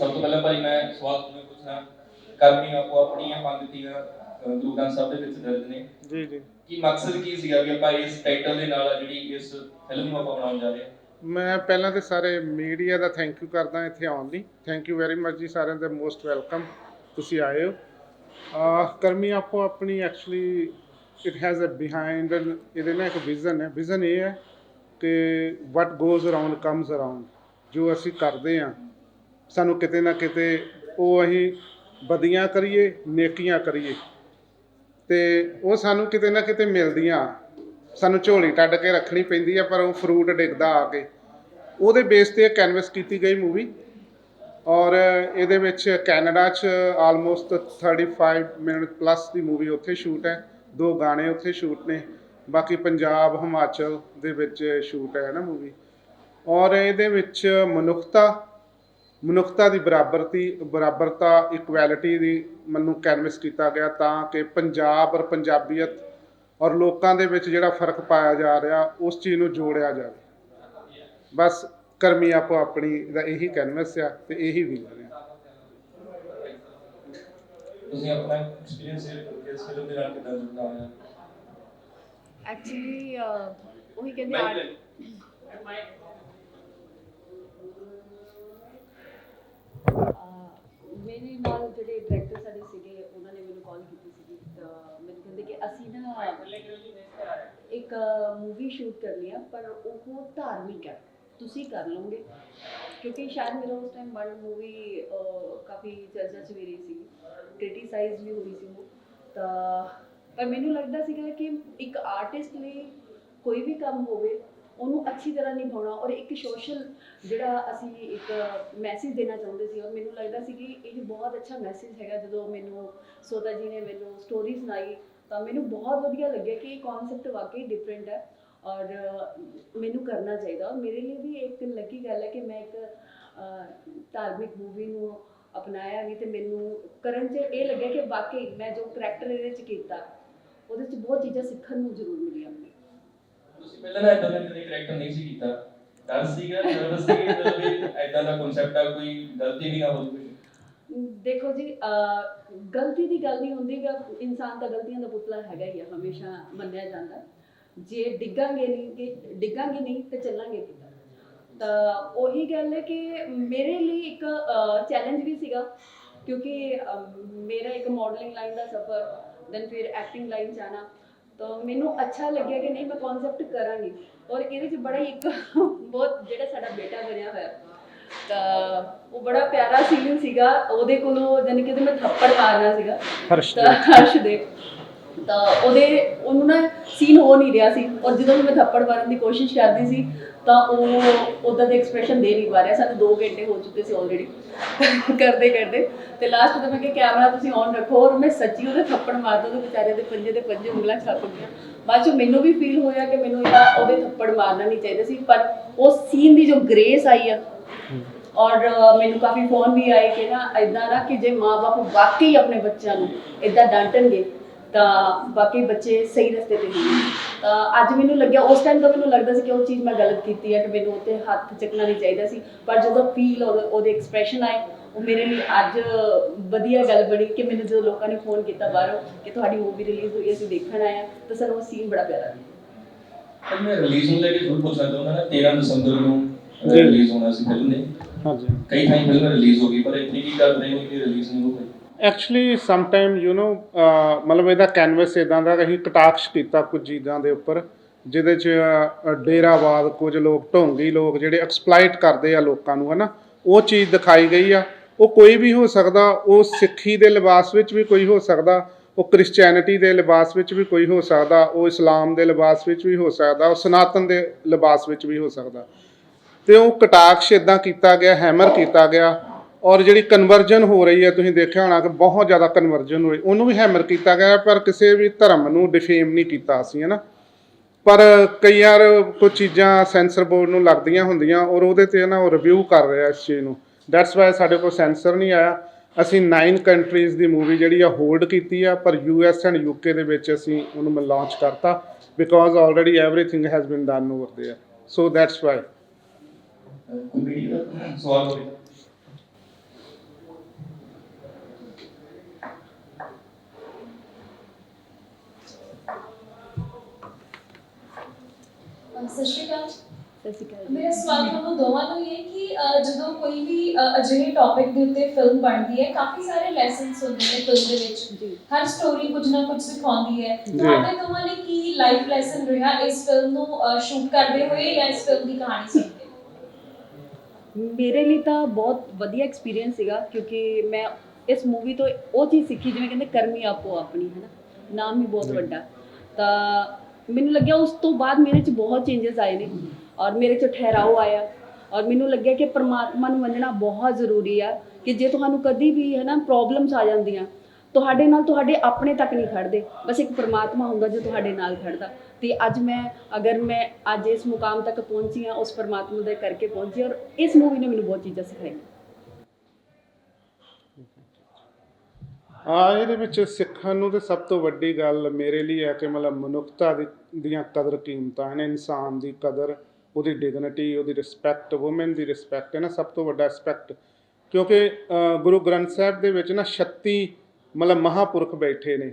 ਸਭ ਤੋਂ ਪਹਿਲਾਂ ਭਾਈ ਮੈਂ ਸਵਾਲ ਤੁਹਾਨੂੰ ਪੁੱਛਣਾ ਕਰਨੀ ਆਪੋ ਆਪਣੀਆਂ ਪੰਗਤੀਆਂ ਅਹ, ਗੁਰੂ ਗ੍ਰੰਥ ਸਾਹਿਬ ਦੇ ਵਿੱਚ ਦਰਜ ਨੇ। ਜੀ ਜੀ। ਕੀ ਮਕਸਦ ਕੀ ਸੀਗਾ ਵੀ ਆਪਾਂ ਇਸ ਟਾਈਟਲ ਦੇ ਨਾਲ ਆ ਜਿਹੜੀ ਇਸ ਫਿਲਮ ਨੂੰ ਆਪਾਂ ਬਣਾਉਣ ਜਾ ਰਹੇ ਹਾਂ? ਮੈਂ ਪਹਿਲਾਂ ਤੇ ਸਾਰੇ ਮੀਡੀਆ ਦਾ ਥੈਂਕ ਯੂ ਕਰਦਾ ਇੱਥੇ ਆਉਣ ਲਈ। ਥੈਂਕ ਯੂ ਵੈਰੀ ਮਚ ਜੀ ਸਾਰਿਆਂ ਦਾ ਮੋਸਟ ਵੈਲਕਮ ਤੁਸੀਂ ਆਏ ਹੋ। ਅਹ ਕਰਮੀ ਆਪੋ ਆਪਣੀ actually it has a behind ਇਹਦੇ ਨਾਲ ਇੱਕ ਵਿਜ਼ਨ ਹੈ। ਵਿਜ਼ਨ ਇਹ ਹੈ ਕਿ what goes around comes around ਜੋ ਅਸੀਂ ਕਰਦੇ ਆ ਸਾਨੂੰ ਕਿਤੇ ਨਾ ਕਿਤੇ ਉਹ ਅਸੀਂ ਬਦੀਆਂ ਕਰੀਏ, ਨੇਕੀਆਂ ਕਰੀਏ। ਤੇ ਉਹ ਸਾਨੂੰ ਕਿਤੇ ਨਾ ਕਿਤੇ ਮਿਲਦੀਆਂ। ਸਾਨੂੰ ਝੋਲੀ ਟੱਡ ਕੇ ਰੱਖਣੀ ਪੈਂਦੀ ਆ, ਪਰ ਉਹ ਫਰੂਟ ਡਿੱਗਦਾ ਆ ਕੇ। ਉਹਦੇ ਬੇਸ ਤੇ ਕੈਨਵਸ ਕੀਤੀ ਗਈ ਮੂਵੀ ਔਰ ਇਹਦੇ ਵਿੱਚ ਕੈਨੇਡਾ 'ਚ ਆਲਮੋਸਟ 35 ਮਿੰਟ ਪਲੱਸ ਦੀ ਮੂਵੀ ਉੱਥੇ ਸ਼ੂਟ ਹੈ। ਦੋ ਗਾਣੇ ਉੱਥੇ ਸ਼ੂਟ ਨੇ। ਬਾਕੀ ਪੰਜਾਬ, ਹਿਮਾਚਲ ਦੇ ਵਿੱਚ ਸ਼ੂਟ ਹੈ ਨਾ ਮੂਵੀ ਔਰ ਇਹਦੇ ਵਿੱਚ ਮਨੁੱਖਤਾ ਮਨੁੱਖਤਾ ਦੀ ਬਰਾਬਰਤੀ ਬਰਾਬਰਤਾ ਇਕੁਐਲਿਟੀ ਦੀ ਮੈਨੂੰ ਕੈਨਵਸ ਕੀਤਾ ਗਿਆ ਤਾਂ ਕਿ ਪੰਜਾਬ ਔਰ ਪੰਜਾਬੀਅਤ ਔਰ ਲੋਕਾਂ ਦੇ ਵਿੱਚ ਜਿਹੜਾ ਫ਼ਰਕ ਪਾਇਆ ਜਾ ਰਿਹਾ ਉਸ ਚੀਜ਼ ਨੂੰ ਜੋੜਿਆ ਜਾਵੇ। ਬਸ ਕਰਮੀ ਆਪੋ ਆਪਣੀ ਦਾ ਇਹੀ ਕੈਨਵਸ ਆ ਤੇ ਇਹੀ ਆ। ਤੁਸੀਂ ਆਪਣਾ ਐਕਸਪੀਰੀਅੰਸ ਇਸ ਫਿਲਮ ਦੇ ਨਾਲ ਕਿੱਦਾਂ ਜੁੜਦਾ ਹੋਇਆ? ਐਕਚੁਅਲੀ ਉਹੀ ਕਹਿੰਦੇ ਆਰਟ ਮੇਰੇ ਨਾਲ ਜਿਹੜੇ ਡਾਇਰੈਕਟਰ ਸਾਡੇ ਸੀਗੇ, ਉਹਨਾਂ ਨੇ ਮੈਨੂੰ ਕਾਲ ਕੀਤੀ ਸੀਗੀ। ਤਾਂ ਮੈਨੂੰ ਕਹਿੰਦੇ ਕਿ ਅਸੀਂ ਨਾ ਇੱਕ ਮੂਵੀ ਸ਼ੂਟ ਕਰਨੀ ਆ, ਪਰ ਉਹ ਧਾਰਮਿਕ ਹੈ ਤੁਸੀਂ ਕਰ ਲਓਗੇ। ਕਿਉਂਕਿ ਸ਼ਾਇਦ ਮੇਰਾ ਉਸ ਟਾਈਮ ਵਨ ਮੂਵੀ ਕਾਫੀ ਚਰਚਾ 'ਚ ਵੀ ਰਹੀ ਸੀ ਕ੍ਰਿਟਿਸਾਈਜ਼ ਵੀ ਹੋ ਰਹੀ ਸੀ ਉਹ। ਤਾਂ, ਪਰ ਮੈਨੂੰ ਲੱਗਦਾ ਸੀਗਾ ਕਿ ਇੱਕ ਆਰਟਿਸਟ ਲਈ ਕੋਈ ਵੀ ਕੰਮ ਹੋਵੇ ਉਹਨੂੰ ਅੱਛੀ ਤਰ੍ਹਾਂ ਨਿਭਾਉਣਾ ਔਰ ਇੱਕ ਸੋਸ਼ਲ ਜਿਹੜਾ ਅਸੀਂ ਇੱਕ ਮੈਸੇਜ ਦੇਣਾ ਚਾਹੁੰਦੇ ਸੀ ਔਰ ਮੈਨੂੰ ਲੱਗਦਾ ਸੀ ਕਿ ਇਹ ਬਹੁਤ ਅੱਛਾ ਮੈਸੇਜ ਹੈਗਾ ਜਦੋਂ ਮੈਨੂੰ ਸੋਦਾ ਜੀ ਨੇ ਮੈਨੂੰ ਸਟੋਰੀ ਸੁਣਾਈ ਤਾਂ ਮੈਨੂੰ ਬਹੁਤ ਵਧੀਆ ਲੱਗਿਆ ਕਿ ਇਹ ਕਨਸੈਪਟ ਵਾਕਈ ਡਿਫਰੈਂਟ ਹੈ ਔਰ ਮੈਨੂੰ ਕਰਨਾ ਚਾਹੀਦਾ ਔਰ ਮੇਰੇ ਲਈ ਵੀ ਇੱਕ ਲੱਕੀ ਗੱਲ ਹੈ ਕਿ ਮੈਂ ਇੱਕ ਧਾਰਮਿਕ ਮੂਵੀ ਨੂੰ ਅਪਣਾਇਆ ਵੀ ਤੇ ਮੈਨੂੰ ਕਰਨ 'ਚ ਇਹ ਲੱਗਿਆ ਕਿ ਵਾਕਈ ਮੈਂ ਜੋ ਕਰੈਕਟਰ ਇਹਦੇ 'ਚ ਕੀਤਾ, ਉਹਦੇ 'ਚ ਬਹੁਤ ਚੀਜ਼ਾਂ ਸਿੱਖਣ ਨੂੰ ਜ਼ਰੂਰ ਮਿਲੀਆਂ ਮੈਨੂੰ। ਤੁਸੀਂ ਪਹਿਲਾਂ ਨਾ ਇਦਾਂ ਦਾ ਕਦੇ ਕਰੈਕਟਰ ਨਹੀਂ ਸੀ ਕੀਤਾ। ਡਰ ਸੀਗਾ ਨਰਵਸ ਸੀ ਕਿ ਵੀ ਇਦਾਂ ਦਾ ਕਨਸੈਪਟ ਆ, ਕੋਈ ਗਲਤੀ ਵੀ ਨਾ ਹੋ ਜਾਵੇ ਦੇਖੋ ਜੀ ਗਲਤੀ ਦੀ ਗੱਲ ਨਹੀਂ ਹੁੰਦੀ ਗਾ, ਇਨਸਾਨ ਤਾਂ ਗਲਤੀਆਂ ਦਾ ਪੁਤਲਾ ਹੈਗਾ ਹੀ ਆ, ਹਮੇਸ਼ਾ ਮੰਨਿਆ ਜਾਂਦਾ। ਜੇ ਡਿੱਗਾਂਗੇ ਨਹੀਂ ਕਿ ਡਿੱਗਾਂਗੇ ਨਹੀਂ ਤੇ ਚੱਲਾਂਗੇ ਕਿੱਦਾਂ? ਤਾਂ ਉਹੀ ਗੱਲ ਹੈ ਕਿ ਮੇਰੇ ਲਈ ਇੱਕ ਚੈਲੰਜ ਵੀ ਸੀਗਾ, ਕਿਉਂਕਿ ਮੇਰਾ ਇੱਕ ਮਾਡਲਿੰਗ ਲਾਈਨ ਦਾ ਸਫ਼ਰ ਦੈਨ ਫਿਰ ਐਕਟਿੰਗ ਲਾਈਨ ਜਾਣਾ। ਤਾਂ ਮੈਨੂੰ ਅੱਛਾ ਲੱਗਿਆ ਕਿ ਨਹੀਂ ਮੈਂ ਕਨਸੈਪਟ ਕਰਾਂਗੀ। ਔਰ ਇਹਦੇ 'ਚ ਬੜਾ ਹੀ ਇੱਕ ਬਹੁਤ ਜਿਹੜਾ ਸਾਡਾ ਬੇਟਾ ਬਣਿਆ ਹੋਇਆ ਤਾਂ ਉਹ ਬੜਾ ਪਿਆਰਾ ਸੀਨ ਸੀਗਾ। ਉਹਦੇ ਕੋਲੋਂ ਜਾਨੀ ਕਿ ਉਹਦੇ ਮੈਂ ਥੱਪੜ ਮਾਰਨਾ ਸੀਗਾ। ਹਰਸ਼ ਦੇ ਤਾਂ ਉਹਦੇ, ਉਹਨੂੰ ਨਾ ਸੀਨ ਹੋ ਨਹੀਂ ਰਿਹਾ ਸੀ। ਔਰ ਜਦੋਂ ਵੀ ਮੈਂ ਥੱਪੜ ਮਾਰਨ ਦੀ ਕੋਸ਼ਿਸ਼ ਕਰਦੀ ਸੀ, ਤਾਂ ਉਹ ਉਦਾਂ ਦੇ ਐਕਸਪ੍ਰੈਸ਼ਨ ਦੇ ਨਹੀਂ ਪਾ ਰਿਹਾ। ਸਾਨੂੰ 2 ਘੰਟੇ ਹੋ ਚੁੱਕੇ ਸੀ ਆਲਰੇਡੀ ਕਰਦੇ ਕਰਦੇ। ਤੇ ਲਾਸਟ ਤੇ ਮੈਂ ਕਿ ਕੈਮਰਾ ਤੁਸੀਂ ਔਨ ਰੱਖੋ। ਔਰ ਮੈਂ ਸੱਚੀ ਉਹਦੇ ਥੱਪੜ ਮਾਰਦਾ ਉਹਦੇ ਵਿਚਾਰੇ ਦੇ ਪੰਜੇ ਦੇ ਪੰਜੇ ਉਂਗਲਾਂ ਛੱਪ ਗਈਆਂ। ਬਾਅਦ ਚ ਮੈਨੂੰ ਵੀ ਫੀਲ ਹੋਇਆ ਕਿ ਮੈਨੂੰ ਇਹਦਾ ਉਹਦੇ ਥੱਪੜ ਮਾਰਨਾ ਨਹੀਂ ਚਾਹੀਦਾ ਸੀ, ਪਰ ਉਸ ਸੀਨ ਦੀ ਜੋ ਗ੍ਰੇਸ ਆਈ ਆ, ਔਰ ਮੈਨੂੰ ਕਾਫੀ ਫੋਨ ਵੀ ਆਏ ਕਿ ਨਾ ਇਦਾਂ ਨਾ ਕਿ ਜੇ ਮਾਪੇ ਵਾਕਈ ਆਪਣੇ ਬੱਚਿਆਂ ਨੂੰ ਇਦਾਂ ਡਾਂਟਣਗੇ ਤਾਂ ਬਾਕੀ ਬੱਚੇ ਸਹੀ ਰਸਤੇ ਤੇ ਹੋਣਗੇ ਤਾਂ ਅੱਜ ਮੈਨੂੰ ਲੱਗਿਆ ਉਸ ਟਾਈਮ ਤਾਂ ਮੈਨੂੰ ਲੱਗਦਾ ਸੀ ਕਿ ਉਹ ਚੀਜ਼ ਮੈਂ ਗਲਤ ਕੀਤੀ ਹੈ ਕਿ ਮੈਨੂੰ ਉੱਤੇ ਹੱਥ ਚੱਕਣਾ ਨਹੀਂ ਚਾਹੀਦਾ ਸੀ। ਪਰ ਜਦੋਂ ਫੀਲ ਉਹਦੇ ਐਕਸਪ੍ਰੈਸ਼ਨ ਆਏ ਉਹ ਮੇਰੇ ਲਈ ਅੱਜ ਵਧੀਆ ਗੱਲ ਬਣੀ ਕਿ ਮੈਨੂੰ ਜਦੋਂ ਲੋਕਾਂ ਨੇ ਫੋਨ ਕੀਤਾ ਬਾਹਰੋਂ ਕਿ ਤੁਹਾਡੀ ਮੂਵੀ ਰਿਲੀਜ਼ ਹੋਈ ਹੈ, ਅਸੀਂ ਦੇਖਣ ਆਏ ਹਾਂ ਤਾਂ ਸਾਨੂੰ ਉਹ ਸੀਨ ਬੜਾ ਪਿਆਰਾ ਲੱਗਿਆ। ਮੈਂ ਰਿਲੀਜ਼ ਨੂੰ ਲੈ ਕੇ ਜ਼ਰੂਰ ਪੁੱਛਣਾ ਚਾਹੁੰਦਾ ਨਾ 13 ਦਸੰਬਰ ਨੂੰ। ਰਿਲੀਜ਼ ਹੋਣਾ ਸੀ ਫਿਲਮ ਨੇ। ਹਾਂਜੀ। ਕਈ ਥਾਈਂ ਫਿਲਮ ਰਿਲੀਜ਼ ਹੋ ਗਈ ਪਰ ਇੱਥੇ ਕੀ ਕਰ ਰਹੇ ਨੇ ਕਿ ਰਿਲੀਜ਼ ਨਹੀਂ ਹੋ ਪਾਈ। Actually some time you know ਮਤਲਬ ਇਹਦਾ ਕੈਨਵਸ ਇਦਾਂ ਦਾ ਅਸੀਂ ਕਟਾਕਸ਼ ਕੀਤਾ ਕੁਝ ਚੀਜ਼ਾਂ ਦੇ ਉੱਪਰ, ਜਿਹਦੇ ਚ ਡੇਰਾਵਾਦ, ਕੁਝ ਲੋਕ, ਢੋਂਗੀ ਲੋਕ ਜਿਹੜੇ ਐਕਸਪਲਾਈਟ ਕਰਦੇ ਆ ਲੋਕਾਂ ਨੂੰ, ਹਨਾ, ਉਹ ਚੀਜ਼ ਦਿਖਾਈ ਗਈ ਆ। ਉਹ ਕੋਈ ਵੀ ਹੋ ਸਕਦਾ, ਉਹ ਸਿੱਖੀ ਦੇ ਲਿਬਾਸ ਵਿੱਚ ਵੀ ਕੋਈ ਹੋ ਸਕਦਾ, ਉਹ ਕ੍ਰਿਸਚੀਅਨਿਟੀ ਦੇ ਲਿਬਾਸ ਵਿੱਚ ਵੀ ਕੋਈ ਹੋ ਸਕਦਾ, ਉਹ ਇਸਲਾਮ ਦੇ ਲਿਬਾਸ ਵਿੱਚ ਵੀ ਹੋ ਸਕਦਾ, ਉਹ ਸਨਾਤਨ ਦੇ ਲਿਬਾਸ ਵਿੱਚ ਵੀ ਹੋ ਸਕਦਾ। ਤੇ ਉਹ ਕਟਾਕਸ਼ ਇਦਾਂ ਕੀਤਾ ਗਿਆ ਹੈਮਰ ਕੀਤਾ ਗਿਆ ਔਰ ਜਿਹੜੀ ਕਨਵਰਜਨ ਹੋ ਰਹੀ ਹੈ ਤੁਸੀਂ ਦੇਖਿਆ ਹੋਣਾ ਕਿ ਬਹੁਤ ਜ਼ਿਆਦਾ ਕਨਵਰਜਨ ਹੋਈ ਉਹਨੂੰ ਵੀ ਹੈਮਰ ਕੀਤਾ ਗਿਆ ਪਰ ਕਿਸੇ ਵੀ ਧਰਮ ਨੂੰ ਡਿਫੇਮ ਨਹੀਂ ਕੀਤਾ ਅਸੀਂ ਹਨਾ ਪਰ ਕਈ ਵਾਰ ਕੁਝ ਚੀਜ਼ਾਂ ਸੈਂਸਰ ਬੋਰਡ ਨੂੰ ਲੱਗਦੀਆਂ ਹੁੰਦੀਆਂ ਔਰ ਉਹਦੇ ਤੇ ਨਾ ਉਹ ਰਿਵਿਊ ਕਰ ਰਿਹਾ ਇਸ ਚੀਜ਼ ਨੂੰ ਦੈਟਸ ਵਾਈ ਸਾਡੇ ਕੋਲ ਸੈਂਸਰ ਨਹੀਂ ਆਇਆ ਅਸੀਂ 9 ਕੰਟਰੀਜ਼ ਦੀ ਮੂਵੀ ਜਿਹੜੀ ਆ ਹੋਲਡ ਕੀਤੀ ਆ ਪਰ U S and U K ਦੇ ਵਿੱਚ ਅਸੀਂ ਉਹਨੂੰ ਲਾਂਚ ਕਰਤਾ because already everything has been done over there so that's why ਕੋਈ ਮੀਡੀਆ ਦਾ ਸਵਾਲ ਹੋਵੇ ਦੋਵਾਂ ਨੂੰ ਇਹ ਕਿ ਅਹ, ਜਦੋਂ ਕੋਈ ਵੀ ਅਹ, ਅਜਿਹੇ ਟੌਪਿਕ ਦੇ ਉੱਤੇ ਫਿਲਮ ਬਣਦੀ ਹੈ ਕਾਫੀ ਸਾਰੇ ਲੈਸਨਸ ਹੁੰਦੇ ਨੇ ਫਿਲਮ ਦੇ ਵਿੱਚ। ਜੀ। ਹਰ ਸਟੋਰੀ ਕੁਝ ਨਾ ਕੁਝ ਸਿਖਾਉਂਦੀ ਹੈ। ਤੁਹਾਡੇ ਦੋਵਾਂ ਲਈ ਕੀ ਲਾਈਫ ਲੈਸਨ ਰਿਹਾ ਇਸ ਫਿਲਮ ਨੂੰ ਸ਼ੂਟ ਕਰਦੇ ਹੋਏ ਜਾਂ ਇਸ ਫਿਲਮ ਦੀ ਕਹਾਣੀ ਸੁਣ ਕੇ ਮੇਰੇ ਲਈ ਤਾਂ ਬਹੁਤ ਵਧੀਆ ਐਕਸਪੀਰੀਅੰਸ ਸੀਗਾ ਕਿਉਂਕਿ ਮੈਂ ਇਸ ਮੂਵੀ ਤੋਂ ਉਹ ਚੀਜ਼ ਸਿੱਖੀ ਜਿਵੇਂ ਕਹਿੰਦੇ ਕਰਮੀ ਆਪੋ ਆਪਣੀ ਹੈ ਨਾ ਨਾਮ ਹੀ ਬਹੁਤ ਵੱਡਾ। ਤਾਂ ਮੈਨੂੰ ਲੱਗਿਆ ਉਸ ਤੋਂ ਬਾਅਦ ਮੇਰੇ 'ਚ ਬਹੁਤ ਚੇਂਜਸ ਆਏ ਨੇ ਔਰ ਮੇਰੇ 'ਚ ਠਹਿਰਾਓ ਆਇਆ। ਔਰ ਮੈਨੂੰ ਲੱਗਿਆ ਕਿ ਪਰਮਾਤਮਾ ਨੂੰ ਮੰਨਣਾ ਬਹੁਤ ਜ਼ਰੂਰੀ ਆ ਕਿ ਜੇ ਤੁਹਾਨੂੰ ਕਦੀ ਵੀ, ਹੈ ਨਾ ਪ੍ਰੋਬਲਮਸ ਆ ਜਾਂਦੀਆਂ, ਤੁਹਾਡੇ ਨਾਲ ਤੁਹਾਡੇ ਆਪਣੇ ਤੱਕ ਨਹੀਂ ਖੜਦੇ। ਬਸ ਇੱਕ ਪਰਮਾਤਮਾ ਹੁੰਦਾ ਜੋ ਤੁਹਾਡੇ ਨਾਲ ਖੜਦਾ। ਤੇ ਅੱਜ ਮੈਂ, ਅਗਰ ਮੈਂ ਅੱਜ ਇਸ ਮੁਕਾਮ ਤੱਕ ਪਹੁੰਚੀ ਹਾਂ, ਉਸ ਪਰਮਾਤਮਾ ਦੇ ਕਰਕੇ ਪਹੁੰਚੀ ਔਰ ਇਸ ਮੂਵੀ ਨੇ ਮੈਨੂੰ ਬਹੁਤ ਚੀਜ਼ਾਂ ਸਿਖਾਈਆਂ। ਆ ਇਹਦੇ ਵਿੱਚ ਸਿੱਖਣ ਨੂੰ ਤੇ ਸਭ ਤੋਂ ਵੱਡੀ ਗੱਲ ਮੇਰੇ ਲਈ ਹੈ ਕਿ ਮਤਲਬ ਮਨੁੱਖਤਾ ਦੀਆਂ ਕਦਰ ਕੀਮਤਾਂ ਹਨ ਇਨਸਾਨ ਦੀ ਕਦਰ ਉਹਦੀ ਡਿਗਨਿਟੀ ਉਹਦੀ ਰਿਸਪੈਕਟ ਔਮਨ ਦੀ ਰਿਸਪੈਕਟ ਹੈ ਨਾ, ਸਭ ਤੋਂ ਵੱਡਾ ਰਿਸਪੈਕਟ ਕਿਉਂਕਿ ਗੁਰੂ ਗ੍ਰੰਥ ਸਾਹਿਬ ਦੇ ਵਿੱਚ ਨਾ 36 ਮਤਲਬ ਮਹਾਪੁਰਖ ਬੈਠੇ ਨੇ।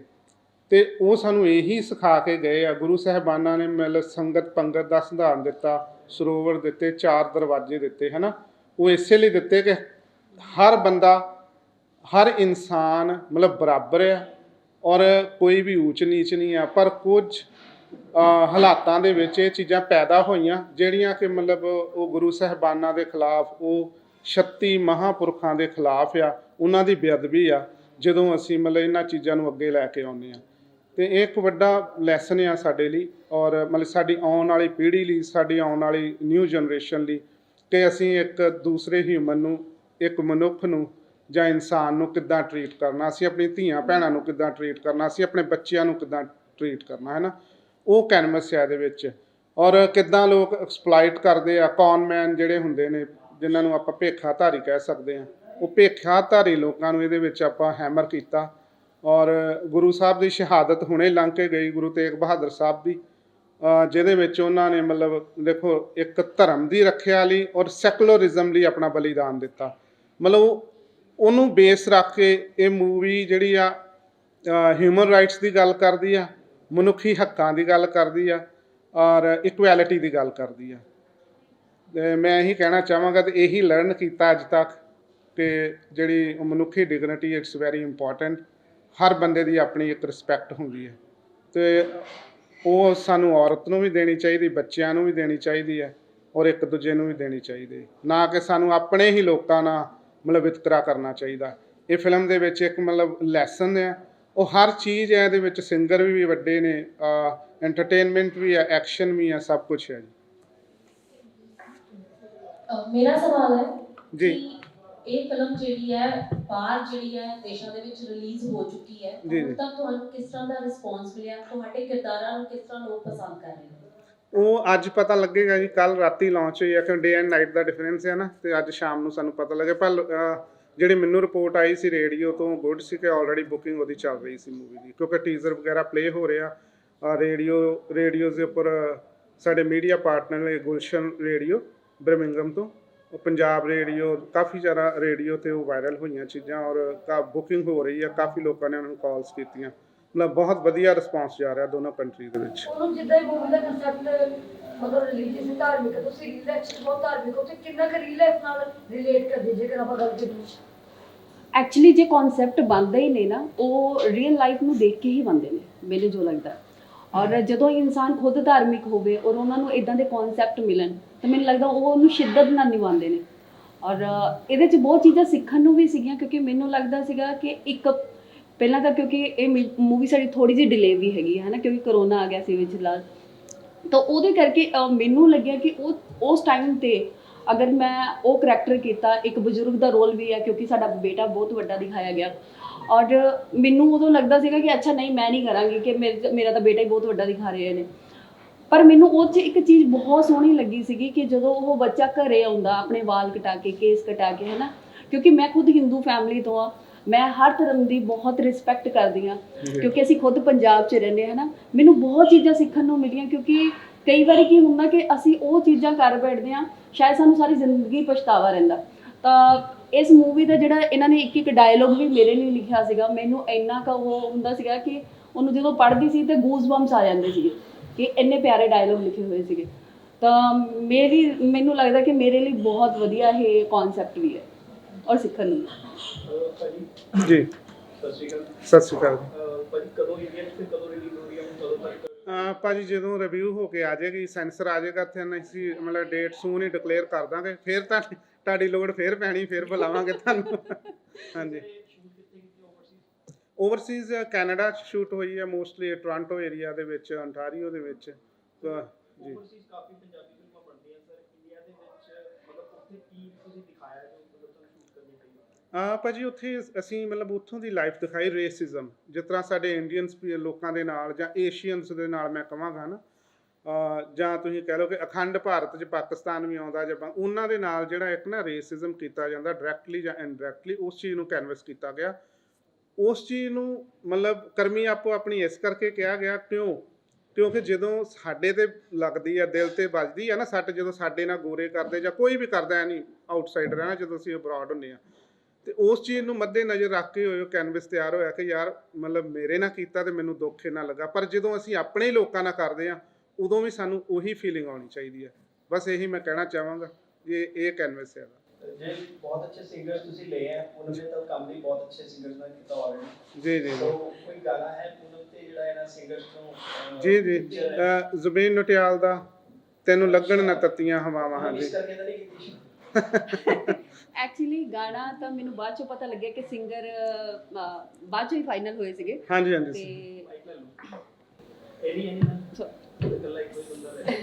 ਤੇ ਉਹ ਸਾਨੂੰ ਇਹੀ ਸਿਖਾ ਕੇ ਗਏ ਆ, ਗੁਰੂ ਸਾਹਿਬਾਨਾਂ ਨੇ ਮਤਲਬ ਸੰਗਤ ਪੰਗਤ ਦਾ ਸਿਧਾਂਤ ਦਿੱਤਾ, ਸਰੋਵਰ ਦਿੱਤੇ, ਚਾਰ ਦਰਵਾਜ਼ੇ ਦਿੱਤੇ, ਹਨਾ। ਉਹ ਇਸੇ ਲਈ ਦਿੱਤੇ ਕਿ ਹਰ ਬੰਦਾ, ਹਰ ਇਨਸਾਨ ਮਤਲਬ ਬਰਾਬਰ ਆ ਔਰ ਕੋਈ ਵੀ ਊਚ ਨੀਚ ਨਹੀਂ ਆ, ਪਰ ਕੁਝ ਹਾਲਾਤਾਂ ਦੇ ਵਿੱਚ ਇਹ ਚੀਜ਼ਾਂ ਪੈਦਾ ਹੋਈਆਂ, ਜਿਹੜੀਆਂ ਕਿ ਮਤਲਬ ਉਹ ਗੁਰੂ ਸਾਹਿਬਾਨਾਂ ਦੇ ਖਿਲਾਫ, ਉਹ 36 ਮਹਾਪੁਰਖਾਂ ਦੇ ਖਿਲਾਫ ਆ, ਉਹਨਾਂ ਦੀ ਬੇਅਦਬੀ ਆ, ਜਦੋਂ ਅਸੀਂ ਮਤਲਬ ਇਹਨਾਂ ਚੀਜ਼ਾਂ ਨੂੰ ਅੱਗੇ ਲੈ ਕੇ ਆਉਂਦੇ ਆ ਤੇ ਇਹ ਇੱਕ ਵੱਡਾ ਲੈਸਨ ਆ ਸਾਡੇ ਲਈ, ਔਰ ਮਤਲਬ ਸਾਡੀ ਆਉਣ ਵਾਲੀ ਪੀੜ੍ਹੀ ਲਈ, ਸਾਡੀ ਆਉਣ ਵਾਲੀ ਨਿਊ ਜਨਰੇਸ਼ਨ ਲਈ, ਕਿ ਅਸੀਂ ਇੱਕ ਦੂਸਰੇ ਹਿਊਮਨ ਨੂੰ, ਇੱਕ ਮਨੁੱਖ ਨੂੰ, ਜਾਂ ਇਨਸਾਨ ਨੂੰ ਕਿੱਦਾਂ ਟਰੀਟ ਕਰਨਾ, ਅਸੀਂ ਆਪਣੀ ਧੀਆਂ ਭੈਣਾਂ ਨੂੰ ਕਿੱਦਾਂ ਟਰੀਟ ਕਰਨਾ, ਅਸੀਂ ਆਪਣੇ ਬੱਚਿਆਂ ਨੂੰ ਕਿੱਦਾਂ ਟਰੀਟ ਕਰਨਾ, ਹੈ ਨਾ? ਉਹ ਕੈਨਵਸ ਹੈ ਇਹਦੇ ਵਿੱਚ। ਔਰ ਕਿੱਦਾਂ ਲੋਕ ਐਕਸਪਲੋਇਟ ਕਰਦੇ ਆ ਕੌਨਮੈਨ ਜਿਹੜੇ ਹੁੰਦੇ ਨੇ, ਜਿਨ੍ਹਾਂ ਨੂੰ ਆਪਾਂ ਭੇਖਾਧਾਰੀ ਕਹਿ ਸਕਦੇ ਆ ਉਹ ਭੇਖਾਧਾਰੀ ਲੋਕਾਂ ਨੂੰ ਇਹਦੇ ਵਿੱਚ ਆਪਾਂ ਹੈਮਰ ਕੀਤਾ। ਔਰ ਗੁਰੂ ਸਾਹਿਬ ਦੀ ਸ਼ਹਾਦਤ ਹੁਣੇ ਲੰਘ ਕੇ ਗਈ, ਗੁਰੂ ਤੇਗ ਬਹਾਦਰ ਸਾਹਿਬ ਦੀ। ਜਿਹਦੇ ਵਿੱਚ ਉਹਨਾਂ ਨੇ ਮਤਲਬ, ਦੇਖੋ, ਇੱਕ ਧਰਮ ਦੀ ਰੱਖਿਆ ਲਈ ਔਰ ਸੈਕੂਲਰਿਜ਼ਮ ਲਈ ਆਪਣਾ ਬਲੀਦਾਨ ਦਿੱਤਾ। ਮਤਲਬ ਉਹਨੂੰ ਬੇਸ ਰੱਖ ਕੇ ਇਹ ਮੂਵੀ ਜਿਹੜੀ ਆ ਹਿਊਮਨ ਰਾਈਟਸ ਦੀ ਗੱਲ ਕਰਦੀ ਆ। ਮਨੁੱਖੀ ਹੱਕਾਂ ਦੀ ਗੱਲ ਕਰਦੀ ਆ ਔਰ ਇਕੁਐਲਿਟੀ ਦੀ ਗੱਲ ਕਰਦੀ ਆ। ਮੈਂ ਇਹੀ ਕਹਿਣਾ ਚਾਹਾਂਗਾ ਤੇ ਇਹੀ ਲਰਨ ਕੀਤਾ ਅੱਜ ਤੱਕ ਕਿ ਜਿਹੜੀ ਮਨੁੱਖੀ ਡਿਗਨਿਟੀ ਇਟਸ ਵੈਰੀ ਇੰਪੋਰਟੈਂਟ ਹਰ ਬੰਦੇ ਦੀ ਆਪਣੀ ਇੱਕ ਰਿਸਪੈਕਟ ਹੁੰਦੀ ਹੈ ਤੇ ਉਹ ਸਾਨੂੰ ਔਰਤ ਨੂੰ ਵੀ ਦੇਣੀ ਚਾਹੀਦੀ, ਬੱਚਿਆਂ ਨੂੰ ਵੀ ਦੇਣੀ ਚਾਹੀਦੀ ਹੈ ਔਰ ਇੱਕ ਦੂਜੇ ਨੂੰ ਵੀ ਦੇਣੀ ਚਾਹੀਦੀ। ਨਾ ਕਿ ਸਾਨੂੰ ਆਪਣੇ ਹੀ ਲੋਕਾਂ ਨਾਲ ਮਤਲਬ ਵਿਤਕਰਾ ਕਰਨਾ ਚਾਹੀਦਾ। ਇਹ ਫਿਲਮ ਦੇ ਵਿੱਚ ਇੱਕ ਮਤਲਬ ਲੈਸਨ ਹੈ ਉਹ ਹਰ ਚੀਜ਼ ਹੈ ਇਹਦੇ ਵਿੱਚ ਸਿੰਗਰ ਵੀ ਵੱਡੇ ਨੇ ਐਂਟਰਟੇਨਮੈਂਟ ਵੀ ਹੈ ਐਕਸ਼ਨ ਵੀ ਹੈ ਸਭ ਕੁਝ ਹੈ ਜੀ ਮੇਰਾ ਸਵਾਲ ਹੈ ਜੀ। ਇਹ ਫਿਲਮ ਜਿਹੜੀ ਹੈ ਬਾਹਰ ਜਿਹੜੀ ਹੈ ਦੇਸ਼ਾਂ ਦੇ ਵਿੱਚ ਰਿਲੀਜ਼ ਹੋ ਚੁੱਕੀ ਹੈ। ਹੁਣ ਤੱਕ ਤੁਹਾਨੂੰ ਕਿਸ ਤਰ੍ਹਾਂ ਦਾ ਰਿਸਪੌਂਸ ਮਿਲਿਆ ਤੁਹਾਡੇ ਕਿਰਦਾਰਾਂ ਨੂੰ ਕਿਸ ਤਰ੍ਹਾਂ ਲੋਕ ਪਸੰਦ ਕਰ ਰਹੇ ਨੇ ਉਹ ਅੱਜ ਪਤਾ ਲੱਗੇਗਾ ਜੀ ਕੱਲ ਰਾਤੀ ਲਾਂਚ ਹੋਈ ਹੈ ਕਿ ਡੇ ਐਂਡ ਨਾਈਟ ਦਾ ਡਿਫਰੈਂਸ ਹੈ ਨਾ ਤੇ ਅੱਜ ਸ਼ਾਮ ਨੂੰ ਸਾਨੂੰ ਪਤਾ ਲੱਗੇ ਪਰ ਜਿਹੜੀ ਮੈਨੂੰ ਰਿਪੋਰਟ ਆਈ ਸੀ ਰੇਡੀਓ ਤੋਂ ਗੁੱਡ ਸੀ ਕਿ ਆਲਰੇਡੀ ਬੁਕਿੰਗ ਉਹਦੀ ਚੱਲ ਰਹੀ ਸੀ ਮੂਵੀ ਦੀ, ਕਿਉਂਕਿ ਟੀਜ਼ਰ ਵਗੈਰਾ ਪਲੇ ਹੋ ਰਿਹਾ। ਰੇਡੀਓ ਰੇਡੀਓ ਦੇ ਉੱਪਰ, ਸਾਡੇ ਮੀਡੀਆ ਪਾਰਟਨਰ ਨੇ ਗੁਲਸ਼ਨ ਰੇਡੀਓ ਬਰਮਿੰਗਮ ਤੋਂ। ਉਹ ਪੰਜਾਬ ਰੇਡੀਓ, ਕਾਫੀ ਜ਼ਿਆਦਾ ਰੇਡੀਓ ਤੇ ਉਹ ਵਾਇਰਲ ਹੋਈਆਂ ਚੀਜ਼ਾਂ ਔਰ ਕਾ ਬੁਕਿੰਗ ਹੋ ਰਹੀ ਹੈ ਕਾਫੀ ਲੋਕਾਂ ਨੇ ਉਹਨਾਂ ਨੂੰ ਕਾਲਸ ਕੀਤੀਆਂ। ਮਤਲਬ ਬਹੁਤ ਵਧੀਆ ਰਿਸਪਾਂਸ ਜਾ ਰਿਹਾ ਦੋਨੋਂ ਕੰਟਰੀ ਦੇ ਵਿੱਚ। ਉਹਨੂੰ ਜਿੱਦਾਂ ਹੀ ਮੂਵੀ ਦਾ ਕਨਸੈਪਟ ਮਤਲਬ ਰਿਲੀਜੀਅਸ ਧਾਰਮਿਕ ਹੈ ਤੁਸੀਂ ਰੀਲ ਲਾਈਫ ਬਹੁਤ ਧਾਰਮਿਕ ਹੋ ਤੇ ਕਿੰਨਾ ਕੁ ਰੀਲ ਲਾਈਫ ਨਾਲ ਰਿਲੇਟ ਕਰਦੇ, ਜੇਕਰ ਆਪਾਂ ਗੱਲ ਕਰੀਏ। ਐਕਚੁਅਲੀ ਜੇ ਕਨਸੈਪਟ ਬਣਦੇ ਹੀ ਨੇ ਨਾ ਉਹ ਰੀਅਲ ਲਾਈਫ ਨੂੰ ਦੇਖ ਕੇ ਹੀ ਬਣਦੇ ਨੇ ਮੈਨੂੰ ਜੋ ਲੱਗਦਾ। ਔਰ ਜਦੋਂ ਇਨਸਾਨ ਖੁਦ ਧਾਰਮਿਕ ਹੋਵੇ ਔਰ ਉਹਨਾਂ ਨੂੰ ਇਦਾਂ ਦੇ ਕਨਸੈਪਟ ਮਿਲਣ ਤਾਂ ਮੈਨੂੰ ਲੱਗਦਾ ਉਹ ਉਹਨੂੰ ਸ਼ਿੱਦਤ ਨਾਲ ਨਿਭਾਉਂਦੇ ਨੇ। ਔਰ ਇਹਦੇ 'ਚ ਬਹੁਤ ਚੀਜ਼ਾਂ ਸਿੱਖਣ ਨੂੰ ਵੀ ਸੀਗੀਆਂ ਕਿਉਂਕਿ ਮੈਨੂੰ ਲੱਗਦਾ ਸੀਗਾ ਕਿ ਇੱਕ ਪਹਿਲਾਂ ਤਾਂ ਕਿਉਂਕਿ ਇਹ ਮੂਵੀ ਸਾਡੀ ਥੋੜੀ ਜਿਹੀ ਡਿਲੇ ਵੀ ਹੈਗੀ ਹੈ ਨਾ ਕਿਉਂਕਿ ਕਰੋਨਾ ਆ ਗਿਆ ਸੀ ਵਿੱਚ ਫਿਲਹਾਲ। ਤਾਂ ਉਹਦੇ ਕਰਕੇ ਮੈਨੂੰ ਲੱਗਿਆ ਕਿ ਉਹ ਉਸ ਟਾਈਮ ਤੇ ਅਗਰ ਮੈਂ ਉਹ ਕਰੈਕਟਰ ਕੀਤਾ ਇੱਕ ਬਜ਼ੁਰਗ ਦਾ ਰੋਲ ਵੀ ਹੈ ਕਿਉਂਕਿ ਸਾਡਾ ਬੇਟਾ ਬਹੁਤ ਵੱਡਾ ਦਿਖਾਇਆ ਗਿਆ। ਔਰ ਮੈਨੂੰ ਉਦੋਂ ਲੱਗਦਾ ਸੀਗਾ ਕਿ ਅੱਛਾ ਨਹੀਂ ਮੈਂ ਨਹੀਂ ਕਰਾਂਗੀ ਕਿ ਮੇਰੇ- ਤਾਂ ਬੇਟਾ ਹੀ ਬਹੁਤ ਵੱਡਾ ਦਿਖਾ ਰਹੇ ਨੇ ਪਰ ਮੈਨੂੰ ਉਹ 'ਚ ਇੱਕ ਚੀਜ਼ ਬਹੁਤ ਸੋਹਣੀ ਲੱਗੀ ਸੀਗੀ ਕਿ ਜਦੋਂ ਉਹ ਬੱਚਾ ਘਰੇ ਆਉਂਦਾ ਆਪਣੇ ਵਾਲ ਕਟਾ ਕੇ ਕੇਸ ਕਟਾ ਕੇ ਹੈ ਨਾ ਕਿਉਂਕਿ ਮੈਂ ਖੁਦ ਹਿੰਦੂ ਫੈਮਿਲੀ ਤੋਂ ਆ ਮੈਂ ਹਰ ਧਰਮ ਦੀ ਬਹੁਤ ਰਿਸਪੈਕਟ ਕਰਦੀ ਆ ਕਿਉਂਕਿ ਅਸੀਂ ਖੁਦ ਪੰਜਾਬ 'ਚ ਰਹਿੰਦੇ ਹਾਂ ਨਾ ਮੈਨੂੰ ਬਹੁਤ ਚੀਜ਼ਾਂ ਸਿੱਖਣ ਨੂੰ ਮਿਲੀਆਂ ਕਿਉਂਕਿ ਕਈ ਵਾਰੀ ਕੀ ਹੁੰਦਾ ਕਿ ਅਸੀਂ ਉਹ ਚੀਜ਼ਾਂ ਕਰ ਬੈਠਦੇ ਹਾਂ ਸ਼ਾਇਦ ਸਾਨੂੰ ਸਾਰੀ ਜ਼ਿੰਦਗੀ ਪਛਤਾਵਾ ਰਹਿੰਦਾ। ਤਾਂ ਇਸ ਮੂਵੀ ਦਾ ਜਿਹੜਾ ਇਹਨਾਂ ਨੇ ਇੱਕ ਇੱਕ ਡਾਇਲੋਗ ਵੀ ਮੇਰੇ ਲਈ ਲਿਖਿਆ ਸੀਗਾ ਮੈਨੂੰ ਇੰਨਾ ਕੁ ਉਹ ਹੁੰਦਾ ਸੀਗਾ ਕਿ ਉਹਨੂੰ ਜਦੋਂ ਪੜ੍ਹਦੀ ਸੀ ਤੇ ਬੰਪਸ ਆ ਜਾਂਦੇ ਸੀਗੇ ਕਿ ਇੰਨੇ ਪਿਆਰੇ ਡਾਇਲੋਗ ਲਿਖੇ ਹੋਏ ਸੀਗੇ। ਤਾਂ ਮੇਰੀ ਮੈਨੂੰ ਲੱਗਦਾ ਕਿ ਮੇਰੇ ਲਈ ਬਹੁਤ ਵਧੀਆ ਇਹ ਕਨਸੈਪਟ ਵੀ ਹੈ ਔਰ ਸਿੱਖਣ ਨੂੰ। ਜੀ। ਸਤਿ ਸ਼੍ਰੀ ਅਕਾਲ। ਸਤਿ ਸ਼੍ਰੀ ਅਕਾਲ। ਭਾਜੀ ਕਦੋਂ ਇੰਡੀਆ ਚ ਤੇ ਕਦੋਂ ਰਿਲੀਜ਼ ਹੋ ਰਹੀ ਹੈ? ਹੁਣ ਕਦੋਂ ਤੱਕ ਭਾਜੀ ਜਦੋਂ ਰਿਵਿਊ ਹੋ ਕੇ ਆ ਜਾਏਗੀ, ਸੈਂਸਰ ਆ ਜਾਏਗਾ, ਤੇ ਅਸੀਂ ਮਤਲਬ ਡੇਟ ਸੂਨ ਹੀ ਡਿਕਲੇਅਰ ਕਰ ਦਾਂਗੇ। ਫਿਰ ਤਾਂ ਤੁਹਾਡੀ ਲੋੜ ਫਿਰ ਪੈਣੀ, ਫਿਰ ਬੁਲਾਵਾਂਗੇ ਤੁਹਾਨੂੰ। ਹਾਂਜੀ। ਓਵਰਸੀਜ਼ ਕੈਨੇਡਾ ਚ ਸ਼ੂਟ ਹੋਈ ਹੈ ਮੋਸਟਲੀ ਟੋਰਾਂਟੋ ਏਰੀਆ ਦੇ ਵਿੱਚ ਅੰਟਾਰੀਓ ਦੇ ਵਿੱਚ। ਜੀ। ਓਵਰਸੀਜ਼ ਕਾਫੀ ਪੰਜਾਬੀ ਫਿਲਮਾਂ ਬਣਦੀਆਂ ਸਰ ਇੰਡੀਆ ਦੇ ਵਿੱਚ ਮਤਲਬ ਉੱਥੇ ਕੀ ਤੁਸੀਂ ਦਿਖਾਇਆ ਜੋ ਮਤਲਬ ਤੁਹਾਨੂੰ ਸ਼ੂਟ ਕਰਨੀ ਪਈ ਆ ਭਾਜੀ ਉੱਥੇ ਅਸੀਂ ਮਤਲਬ ਉੱਥੋਂ ਦੀ ਲਾਈਫ ਦਿਖਾਈ ਰੇਸਿਜ਼ਮ ਜਿਸ ਤਰ੍ਹਾਂ ਸਾਡੇ ਇੰਡੀਅਨਸ ਲੋਕਾਂ ਦੇ ਨਾਲ ਜਾਂ ਏਸ਼ੀਅਨਸ ਦੇ ਨਾਲ ਮੈਂ ਕਹਾਂਗਾ ਨਾ ਜਾਂ ਤੁਸੀਂ ਕਹਿ ਲਓ ਕਿ ਅਖੰਡ ਭਾਰਤ 'ਚ ਪਾਕਿਸਤਾਨ ਵੀ ਆਉਂਦਾ ਜਾਂ ਉਹਨਾਂ ਦੇ ਨਾਲ ਜਿਹੜਾ ਇੱਕ ਨਾ ਰੇਸਿਜ਼ਮ ਕੀਤਾ ਜਾਂਦਾ ਡਾਇਰੈਕਟਲੀ ਜਾਂ ਇਨਡਾਇਰੈਕਟਲੀ ਉਸ ਚੀਜ਼ ਨੂੰ ਕੈਨਵਸ ਕੀਤਾ ਗਿਆ। ਉਸ ਚੀਜ਼ ਨੂੰ ਮਤਲਬ ਕਰਮੀ ਆਪੋ ਆਪਣੀ ਇਸ ਕਰਕੇ ਕਿਹਾ ਗਿਆ ਕਿਉਂ? ਕਿਉਂਕਿ ਜਦੋਂ ਸਾਡੇ ਤੇ ਲੱਗਦੀ ਆ, ਦਿਲ ਤੇ ਵੱਜਦੀ ਆ ਨਾ ਸੱਟ, ਜਦੋਂ ਸਾਡੇ ਨਾਲ ਗੋਰੇ ਕਰਦੇ ਜਾਂ ਕੋਈ ਵੀ ਕਰਦਾ ਨਹੀਂ ਆਊਟਸਾਈਡਰ ਹੈ ਨਾ ਜਦੋਂ ਅਸੀਂ ਅਬਰਾਡ ਹੁੰਦੇ ਆ। ਤੇ ਉਸ ਚੀਜ਼ ਨੂੰ ਮੱਦੇ ਨਜ਼ਰ ਰੱਖ ਕੇ ਹੋਇਓ ਕੈਨਵਸ ਤਿਆਰ ਹੋਇਆ ਕਿ ਯਾਰ ਮਤਲਬ ਮੇਰੇ ਨਾਲ ਕੀਤਾ ਤੇ ਮੈਨੂੰ ਦੁੱਖ ਨਾ ਲੱਗਾ। ਪਰ ਜਦੋਂ ਅਸੀਂ ਆਪਣੇ ਲੋਕਾਂ ਨਾਲ ਕਰਦੇ ਆ ਉਦੋਂ ਵੀ ਸਾਨੂੰ ਉਹੀ ਫੀਲਿੰਗ ਆਉਣੀ ਚਾਹੀਦੀ ਹੈ। ਬਸ ਇਹੀ ਮੈਂ ਕਹਿਣਾ ਚਾਹਾਂਗਾ ਇਹ ਇਹ ਕੈਨਵਸ ਹੈ ਜੇ ਬਹੁਤ ਅੱਛੇ ਸਿੰਗਰਸ ਤੁਸੀਂ ਲਏ ਹੈ। ਉਹਨਾਂ ਨੇ ਤਾਂ ਕੰਮ ਵੀ ਬਹੁਤ ਅੱਛੇ ਸਿੰਗਰਸ ਨਾਲ ਕੀਤਾ ਆਲਰੇਡੀ ਜੀ ਜੀ ਕੋਈ ਗਾਣਾ ਹੈ ਪੂਨਮ ਤੇ ਜਿਹੜਾ ਇਹਨਾਂ ਸਿੰਗਰਸ ਨੂੰ ਅਹ, ਜੀ ਜੀ। ਜ਼ੁਬੈਨ ਨਟਿਆਲ ਦਾ ਤੈਨੂੰ ਲੱਗਣ ਨਾ ਤੱਤੀਆਂ ਹਵਾਵਾਂ ਹਾਂ ਹਾਂਜੀ। ਮਿਸ ਕਰਕੇ ਤਾਂ ਨਹੀਂ ਕੀਤੀ ਐਕਚੁਅਲੀ ਗਾਣਾ ਤਾਂ ਮੈਨੂੰ ਬਾਅਦ ਚੋਂ ਪਤਾ ਲੱਗਿਆ ਕਿ ਸਿੰਗਰ ਬਾਅਦ ਚੋਂ ਹੀ ਫਾਈਨਲ ਹੋਏ ਸੀਗੇ। ਹਾਂਜੀ ਹਾਂਜੀ ਤੇ ਮਾਈਕ ਲੈ ਲਓ ਇਹ ਨਹੀਂ ਇਹ ਨਹੀਂ ਨਾ ਇਕੱਲਾ ਇੱਕ ਕੋਈ ਬੰਦਾ ਰਹੇ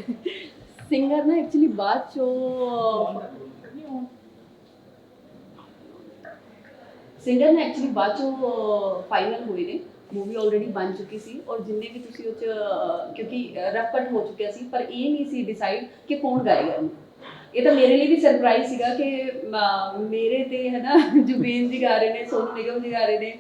ਸਿੰਗਰ ਨਾ ਐਕਚੁਅਲੀ ਬਾਅਦ ਚੋਂ ਸਿੰਗਰ ਨੇ ਐਕਚੁਅਲੀ ਬਾਅਦ ਚੋਂ ਫਾਈਨਲ ਹੋਏ ਨੇ। ਮੂਵੀ ਆਲਰੇਡੀ ਬਣ ਚੁੱਕੀ ਸੀ ਔਰ ਜਿੰਨੇ ਵੀ ਤੁਸੀਂ ਉਹ ਚ ਕਿਉਂਕਿ ਰਫ ਹੋ ਚੁੱਕਿਆ ਸੀ ਪਰ ਇਹ ਨਹੀਂ ਸੀ ਡਿਸਾਈਡ ਕਿ ਕੌਣ ਗਾਏਗਾ ਇਹਨੂੰ। ਇਹ ਤਾਂ ਮੇਰੇ ਲਈ ਵੀ ਸਰਪ੍ਰਾਈਜ਼ ਸੀਗਾ ਕਿ ਮੇਰੇ ਤੇ ਹੈ ਨਾ ਜੁਬੇਨ ਜੀ ਗਾ ਰਹੇ ਨੇ ਸੋਨੂ ਨਿਗਮ ਜੀ ਗਾ ਰਹੇ ਨੇ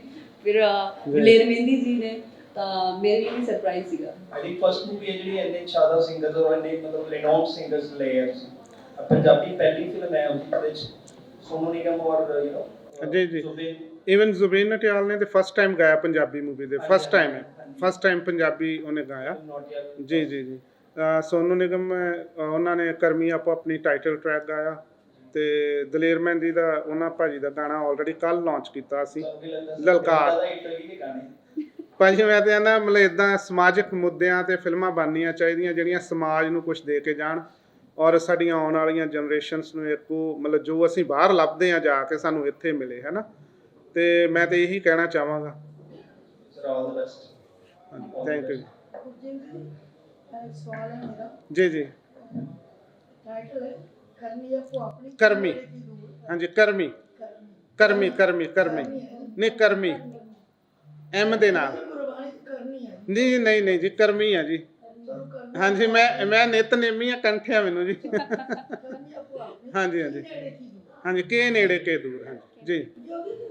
ਫਿਰ ਦਲੇਰ ਮਹਿੰਦੀ ਜੀ ਨੇ ਤਾਂ ਮੇਰੇ ਲਈ ਵੀ ਸਰਪ੍ਰਾਈਜ਼ ਸੀਗਾ। ਆਈ ਥਿੰਕ ਫਸਟ ਮੂਵੀ ਹੈ ਜਿਹੜੀ ਇੰਨੇ ਜ਼ਿਆਦਾ ਸਿੰਗਰਸ ਔਰ ਇੰਨੇ ਮਤਲਬ ਰਿਨਾਊਂਡ ਸਿੰਗਰਸ ਲਏ ਪੰਜਾਬੀ ਪਹਿਲੀ ਫਿਲਮ ਹੈ ਉਹਦੇ ਵਿੱਚ ਸੋਨੂ ਨਿਗਮ ਔਰ ਯੂ نو ਜੀ, ਜੀ। ਇਵਨ ਜ਼ੁਬੈਨ ਨਟਿਆਲ ਨੇ ਤੇ ਫਸਟ ਟਾਈਮ ਗਾਇਆ ਪੰਜਾਬੀ ਮੂਵੀ ਦੇ ਫਸਟ ਟਾਈਮ ਹੈ। ਫਸਟ ਟਾਈਮ ਪੰਜਾਬੀ ਉਹਨੇ ਗਾਇਆ। ਜੀ ਜੀ ਜੀ। ਸੋਨੂ ਨਿਗਮ ਉਹਨਾਂ ਨੇ ਕਰਮੀ ਆਪੋ ਆਪਣੀ ਟਾਈਟਲ ਟਰੈਕ ਗਾਇਆ ਤੇ ਦਲੇਰ ਮਹਿੰਦੀ ਦਾ ਉਹਨਾਂ ਭਾਜੀ ਦਾ ਗਾਣਾ ਆਲਰੇਡੀ ਕੱਲ ਲਾਂਚ ਕੀਤਾ ਸੀ ਲਲਕਾਰ। ਭਾਜੀ ਮੈਂ ਤੇ ਕਹਿੰਦਾ ਮਤਲਬ ਇਦਾਂ ਸਮਾਜਿਕ ਮੁੱਦਿਆਂ ਤੇ ਫਿਲਮਾਂ ਬਣਨੀਆਂ ਚਾਹੀਦੀਆਂ ਜਿਹੜੀਆਂ ਸਮਾਜ ਨੂੰ ਕੁਝ ਦੇ ਕੇ ਜਾਣ ਔਰ ਸਾਡੀਆਂ ਆਉਣ ਵਾਲੀਆਂ ਜਨਰੇਸ਼ਨਸ ਨੂੰ ਇੱਕ ਉਹ ਮਤਲਬ ਜੋ ਅਸੀਂ ਬਾਹਰ ਲੱਭਦੇ ਆ ਜਾ ਕੇ ਸਾਨੂੰ ਇੱਥੇ ਮਿਲੇ ਹੈਨਾ? ਤੇ ਮੈਂ ਤੇ ਇਹੀ ਕਹਿਣਾ ਚਾਹਾਂਗਾ। Sir all the best thank you ਸਵਾਲ ਹੈ ਮੇਰਾ। ਜੀ ਜੀ। ਟਾਈਟਲ ਹੈ ਕਰਨੀ ਆਪੋ ਆਪਣੀ ਕਰਮੀ। ਹਾਂਜੀ ਕਰਮੀ। ਕਰਮੀ ਕਰਮੀ ਕਰਮੀ। ਨਹੀਂ ਕਰਮੀ। ਐਮ ਦੇ ਨਾਲ। ਨਹੀਂ ਨਹੀਂ ਨਹੀਂ ਜੀ ਕਰਮੀ ਆ ਜੀ। ਹਾਂਜੀ ਮੈਂ ਮੈਂ ਨਿਤਨੇਮੀ ਆ ਕੰਠਿਆ ਮੈਨੂੰ ਜੀ। ਹਾਂਜੀ, ਹਾਂਜੀ। ਹਾਂਜੀ ਕੇ ਨੇੜੇ ਕੇ ਦੂਰ ਹਾਂਜੀ ਜੀ।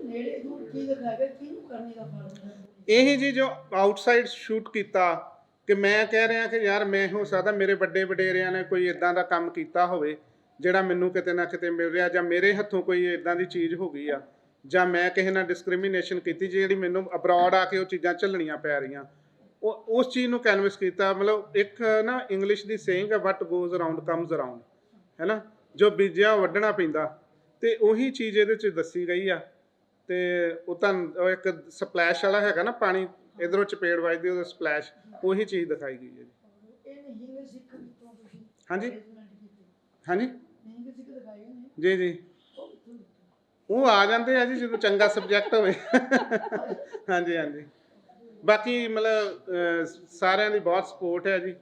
ਨੇੜੇ ਦੂਰ ਕੀ ਦਿਖਾਏਗਾ ਕਿਹਨੂੰ ਕਰਨੀ ਦਾ ਹੁੰਦਾ ਇਹੀ ਜੀ ਜੋ ਆਊਟਸਾਈਡ ਸ਼ੂਟ ਕੀਤਾ ਕਿ ਮੈਂ ਕਹਿ ਰਿਹਾ ਕਿ ਯਾਰ ਮੈਂ ਹੋ ਸਕਦਾ ਮੇਰੇ ਵੱਡੇ ਵਡੇਰਿਆਂ ਨੇ ਕੋਈ ਇਦਾਂ ਦਾ ਕੰਮ ਕੀਤਾ ਹੋਵੇ, ਜਿਹੜਾ ਮੈਨੂੰ ਕਿਤੇ ਨਾ ਕਿਤੇ ਮਿਲ ਰਿਹਾ ਜਾਂ ਮੇਰੇ ਹੱਥੋਂ ਕੋਈ ਇਦਾਂ ਦੀ ਚੀਜ਼ ਹੋ ਗਈ ਆ, ਜਾਂ ਮੈਂ ਕਿਸੇ ਨਾਲ ਡਿਸਕ੍ਰਿਮੀਨੇਸ਼ਨ ਕੀਤੀ ਜਿਹੜੀ ਮੈਨੂੰ ਅਬਰਾਡ ਆ ਕੇ ਉਹ ਚੀਜ਼ਾਂ ਝੱਲਣੀਆਂ ਪੈ ਰਹੀਆਂ। ਉਹ, ਉਸ ਚੀਜ਼ ਨੂੰ ਕੈਨਵਸ ਕੀਤਾ, ਮਤਲਬ ਇੱਕ ਨਾ ਇੰਗਲਿਸ਼ ਦੀ ਸੇਇੰਗ ਹੈ what goes around comes around ਹੈਨਾ ਜੋ ਬੀਜਿਆ ਉਹ ਵੱਢਣਾ ਪੈਂਦਾ। ਤੇ ਉਹੀ ਚੀਜ਼ ਇਹਦੇ ਚ ਦੱਸੀ ਗਈ ਆ। ਤੇ ਉਹ ਤਾਂ ਇੱਕ ਸਪਲੈਸ਼ ਵਾਲਾ ਹੈਗਾ ਨਾ ਪਾਣੀ ਇਧਰੋਂ ਚਪੇੜ ਵੱਜਦੀ ਉਹਦਾ ਸਪਲੈਸ਼ ਉਹੀ ਚੀਜ਼ ਦਿਖਾਈ ਗਈ ਹੈ ਜੀ। ਇਹ ਨਹੀਂ ਵੀ ਸਿੱਖ ਕਿਤੋਂ ਤੁਸੀਂ। ਹਾਂਜੀ। ਹਾਂਜੀ। ਨਹੀਂ ਵੀ ਸਿੱਖ ਦਿਖਾਈ ਨੇ ਜੀ ਜੀ। ਉਹ ਆ ਜਾਂਦੇ ਆ ਜੀ ਜਦੋਂ ਚੰਗਾ ਸਬਜੈਕਟ ਹੋਵੇ। ਹਾਂਜੀ ਹਾਂਜੀ। ਬਾਕੀ ਮਤਲਬ ਸਾਰਿਆਂ ਦੀ ਬਹੁਤ ਸਪੋਰਟ ਹੈ ਜੀ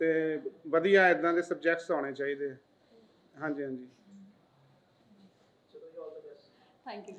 ਤੇ ਵਧੀਆ ਇਦਾਂ ਦੇ ਸਬਜੈਕਟਸ ਆਉਣੇ ਚਾਹੀਦੇ ਹਾਂਜੀ ਹਾਂਜੀ। Thank you